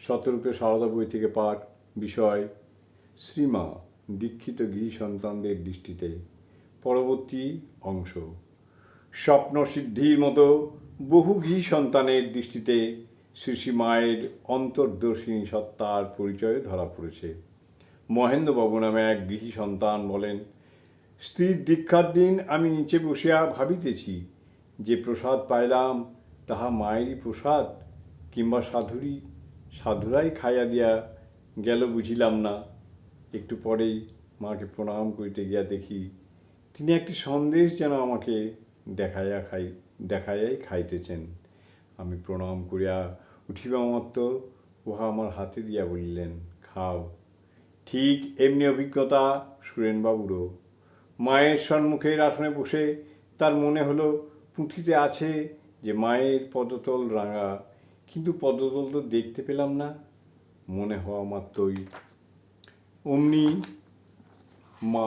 শতরূপে সারদা বই থেকে পাঠ বিষয় শ্রীমা দীক্ষিত গৃহী সন্তানদের দৃষ্টিতে পরবর্তী অংশ। স্বপ্ন সিদ্ধির মতো বহু গৃহী সন্তানের দৃষ্টিতে শ্রী শ্রী মায়ের অন্তর্দর্শিনী সত্তার পরিচয় ধরা পড়েছে। মহেন্দ্রবাবু নামে এক গৃহী সন্তান বলেন, স্ত্রীর দীক্ষার দিন আমি নিচে বসিয়া ভাবিতেছি, যে প্রসাদ পাইলাম, তাহা মায়েরই প্রসাদ কিংবা সাধুরই সাধুরাই খাইয়া দিয়া গেল বুঝিলাম না। একটু পরেই মাকে প্রণাম করিতে গিয়া দেখি, তিনি একটি সন্দেশ যেন আমাকে দেখাইয়া খাই, দেখাইয়াই খাইতেছেন। আমি প্রণাম করিয়া উঠিবা মাত্র, উহা আমার হাতে দিয়া বলিলেন, খাও। ঠিক এমনি অভিজ্ঞতা, সুরেনবাবুরও। মায়ের সম্মুখের আসনে বসে তার মনে হলো পুঁথিতে আছে যে মায়ের পদতল রাঙা কিন্তু পদতল তো দেখতে পেলাম না, মনে হওয়া মাত্রই। অমনি মা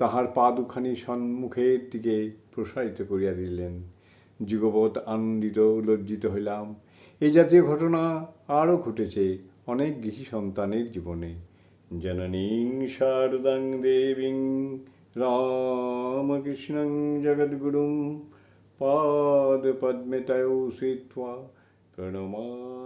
তাহার পা দুখানি সম্মুখের দিকে প্রসারিত করিয়া দিলেন। যুগপৎ আনন্দিত, লজ্জিত হইলাম। এই জাতীয় ঘটনা আরও ঘটেছে অনেক গৃহী সন্তানের জীবনে। জননীং শারদাং দেবীং রামকৃষ্ণং জগদ্গুরুং পাদ পদ্মে তয়ৌ 哥，那我。